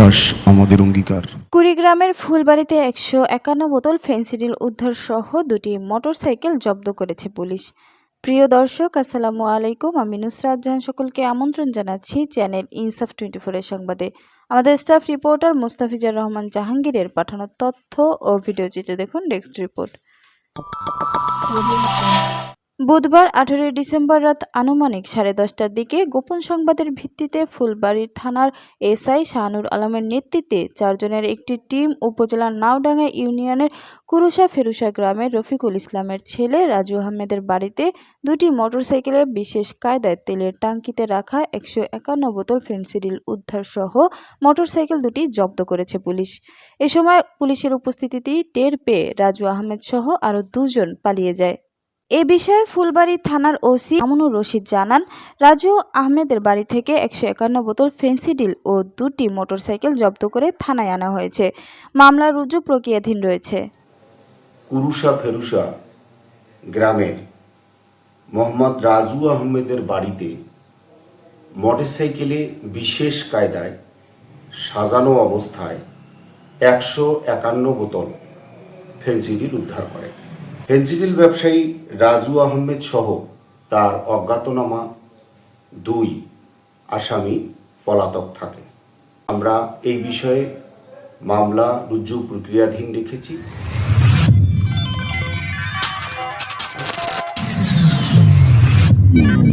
বিকাশ আমাদের অঙ্গীকার। কুড়িগ্রামের ফুলবাড়িতে একশো একান্ন বোতল ফেন্সিডিল উদ্ধার সহ দুটি মোটরসাইকেল জব্দ করেছে পুলিশ। প্রিয় দর্শক, আসসালামু আলাইকুম। আমি নুসরাত জাহান সকলকে আমন্ত্রণ জানাচ্ছি চ্যানেল ইনসাফ টোয়েন্টি ফোরের সংবাদে। আমাদের স্টাফ রিপোর্টার মুস্তাফিজার রহমান জাহাঙ্গীরের পাঠানো তথ্য ও ভিডিও চিত্রে দেখুন ডেস্ক রিপোর্ট। বুধবার আঠারোই ডিসেম্বর রাত আনুমানিক সাড়ে দশটার দিকে গোপন সংবাদের ভিত্তিতে ফুলবাড়ির থানার এসআই শাহানুর আলমের নেতৃত্বে চারজনের একটি টিম উপজেলার নাওডাঙ্গা ইউনিয়নের কুরুশা ফেরুশা গ্রামের রফিকুল ইসলামের ছেলে রাজু আহমেদের বাড়িতে দুটি মোটরসাইকেলে বিশেষ কায়দায় তেলের টাঙ্কিতে রাখা একশো একান্ন বোতল ফেন্সিডিল উদ্ধার সহ মোটরসাইকেল দুটি জব্দ করেছে পুলিশ। এ সময় পুলিশের উপস্থিতিটি টের পেয়ে রাজু আহমেদ সহ আরও দুজন পালিয়ে যায়। এ বিষয়ে ফুলবাড়ি থানার ওসি আমনুর রশিদ জানান, রাজু আহমেদের বাড়ি থেকে একশো একান্ন বোতল ফেন্সিডিল ও দুটি মোটরসাইকেল জব্দ করে থানায় আনা হয়েছে। মামলা রুজু প্রক্রিয়াধীন রয়েছে। কুরুষা ফেরুষা গ্রামের মোহাম্মদ রাজু আহমেদের বাড়িতে মোটরসাইকেলে বিশেষ কায়দায় সাজানো অবস্থায় একশো একান্ন বোতল ফেন্সিডিল উদ্ধার করে। ফেন্সিডিল ব্যবসায়ী রাজু আহমেদ সহ তার অজ্ঞাতনামা দুই আসামি পলাতক থাকে আমরা এই বিষয়ে মামলা রুজু প্রক্রিয়াধীন রেখেছি Yeah.